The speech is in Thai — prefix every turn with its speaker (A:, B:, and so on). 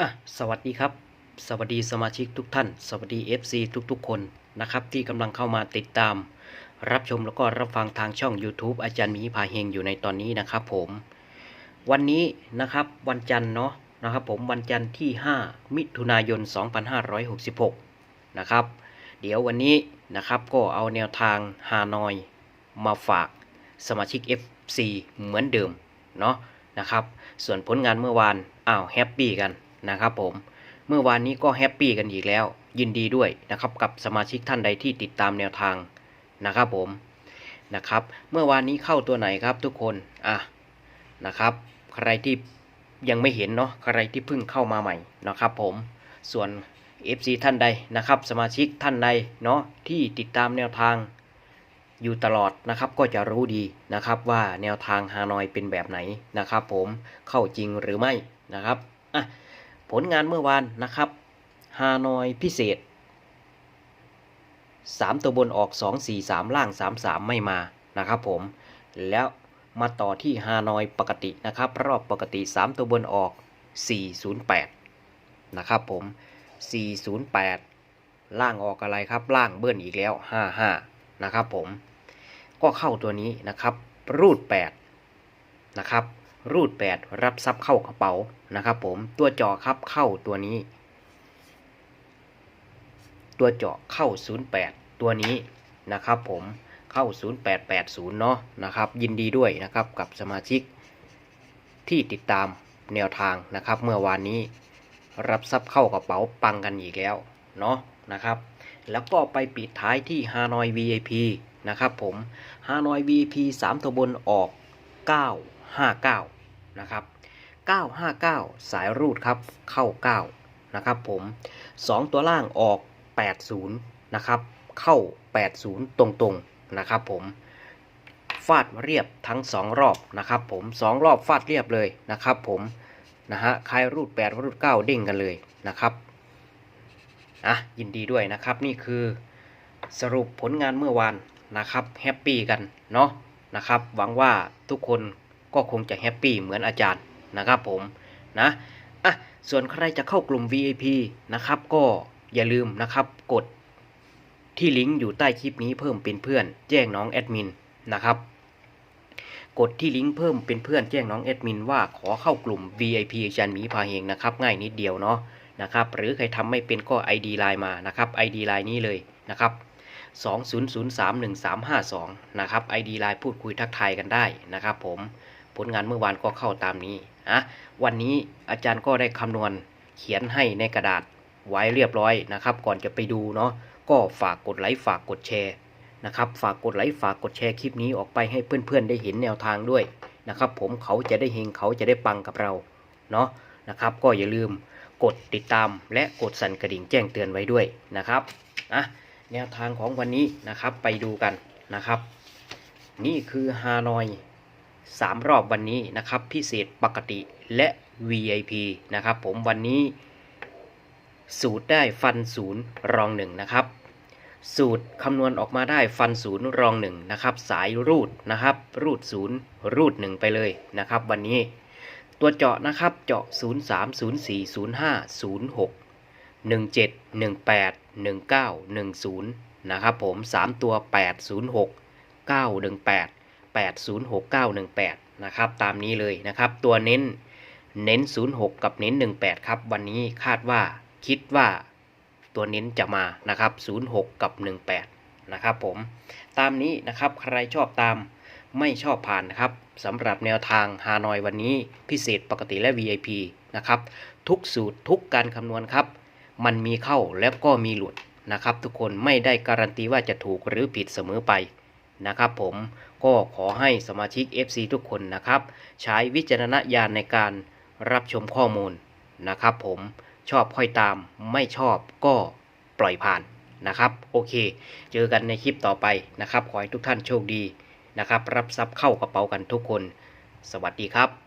A: อะสวัสดีครับ สวัสดีสมาชิกทุกท่าน สวัสดี FC ทุกๆ คนนะครับ ที่กำลังเข้ามาติดตาม รับชมแล้วก็รับฟังทางช่อง YouTube อาจารย์มีพาเฮงอยู่ในตอนนี้นะครับผม วันนี้นะครับวันจันทร์เนาะนะครับผมวันจันทร์ที่ 5 มิถุนายน 2566 นะครับ เดี๋ยววันนี้นะครับก็เอาแนวทางฮานอยมาฝากสมาชิก FC เหมือนเดิมเนาะนะครับ ส่วนผลงานเมื่อวานอ้าวแฮปปี้กัน นะครับผม เมื่อวานนี้ก็แฮปปี้กันอีกแล้ว ยินดีด้วยนะครับกับสมาชิกท่านใดที่ติดตามแนวทางนะครับผมนะครับ เมื่อวานนี้เข้าตัวไหนครับทุกคนอะนะครับ ใครที่ยังไม่เห็นเนาะใครที่เพิ่งเข้ามาใหม่นะครับ ผมส่วน FC ท่านใดนะครับ สมาชิกท่านใดเนาะที่ติดตามแนวทางอยู่ตลอดนะครับก็จะรู้ดีนะครับว่าแนวทางฮานอยเป็นแบบไหนนะครับ ผมเข้าจริงหรือไม่นะครับอะ ผลงานเมื่อวานนะครับฮานอยพิเศษ 3 ตัวบนออก 2 4 3 ล่าง 3 3 ไม่มานะครับผม แล้วมาต่อที่ฮานอยปกตินะครับ รอบปกติ 3 ตัวบนออก 408 นะครับผม 408 ล่างออกอะไรครับ ล่างเบิ้ลอีกแล้ว 55 นะครับผม ก็เข้าตัวนี้นะครับ รูด 8 นะครับ รูด 8 รับทรัพย์เข้ากระเป๋านะครับผมตัวเจาะครับเข้าตัวนี้ ตัวเจาะเข้า 08 ตัวนี้นะครับผมเข้า 0880 เนาะนะครับยินดีด้วยนะครับกับสมาชิกที่ติดตามแนวทางนะครับเมื่อวานนี้รับทรัพย์เข้ากระเป๋าปังกันอีกแล้วเนาะนะครับแล้วก็ไปปิดท้ายที่ฮานอย VIP นะครับผมฮานอย VIP 3 ตัวบนออก 959 นะครับ 959 สายรูดครับเข้า 9 นะครับผม 2 ตัวล่างออก 80 นะครับ เข้า 80 ตรงๆ นะครับผม ฟาดเรียบทั้ง 2 รอบนะครับผม 2 รอบฟาดเรียบเลยนะครับผม นะฮะใครรูด 8 รูด 9 เด้งกันเลยนะครับอะยินดีด้วยนะครับนี่คือสรุปผลงานเมื่อวานนะครับแฮปปี้กันเนาะนะครับ หวังว่าทุกคน ก็คงจะแฮปปี้เหมือนอาจารย์นะครับผมนะอะส่วนใครจะเข้ากลุ่ม VIP นะครับก็อย่าลืมนะครับกดที่ลิงก์อยู่ใต้คลิปนี้เพิ่มเป็นเพื่อนแจ้งน้องแอดมินนะครับกดที่ลิงก์เพิ่มเป็นเพื่อนแจ้งน้องแอดมินว่าขอเข้ากลุ่ม VIP อาจารย์หมีพาเฮงนะครับง่ายนิดเดียวเนาะนะครับหรือใครทำไม่เป็นก็ ID ไลน์มานะครับ ID ไลน์นี้เลยนะครับ20031352 นะครับ ID ไลน์พูดคุยทักทายกันได้นะครับผม ผลงานเมื่อวานก็เข้าตามนี้นะวันนี้อาจารย์ก็ได้คำนวณเขียนให้ในกระดาษไว้เรียบร้อยนะครับ ก่อนจะไปดูเนาะก็ฝากกดไลค์ฝากกดแชร์นะครับฝากกดไลค์ฝากกดแชร์คลิปนี้ออกไปให้เพื่อนๆ ได้เห็นแนวทางด้วยนะครับ ผมเขาจะได้เฮงเขาจะได้ปังกับเราเนาะนะครับ ก็อย่าลืมกดติดตามและกดสั่นกระดิ่งแจ้งเตือนไว้ด้วยนะครับอะแนวทางของวันนี้นะครับไปดูกันนะครับ นี่คือฮานอย 3 รอบวันนี้นะครับ พิเศษปกติและ VIP นะครับผมวันนี้ สูตรได้ฟันศูนย์รองหนึ่งนะครับ สูตรคำนวณออกมาได้ฟันศูนย์รองหนึ่งนะครับ สายรูดนะครับ รูดศูนย์รูดหนึ่งไปเลยนะครับ วันนี้ตัวเจาะนะครับเจาะ 0 3 0 4 0 5 0 6 1 7 1 8 1 9 1 0 นะครับผม 3 ตัว 8 0 6 9 1 8 8 0 6 9 1 8 นะครับ ตามนี้เลยนะครับ ตัวเน้นเน้น 0 6 กับเน้น 18 ครับ วันนี้คาดว่าคิดว่าตัวเน้นจะมานะครับ 0 6 กับ 18 นะครับผม ตามนี้นะครับ ใครชอบตามไม่ชอบผ่านนะครับสำหรับแนวทางฮานอยวันนี้พิเศษปกติและ VIP นะครับ ทุกสูตรทุกการคำนวณครับ มันมีเข้าแล้วก็มีหลุดนะครับ ทุกคนไม่ได้การันตีว่าจะถูกหรือผิดเสมอไป นะครับผมก็ขอให้สมาชิก FC ทุกคนนะครับ ใช้วิจารณญาณในการรับชมข้อมูลนะครับ ผมชอบค่อยตามไม่ชอบก็ปล่อยผ่านนะครับ โอเค เจอกันในคลิปต่อไปนะครับ ขอให้ทุกท่านโชคดีนะครับ รับทรัพย์เข้ากระเป๋ากันทุกคน สวัสดีครับ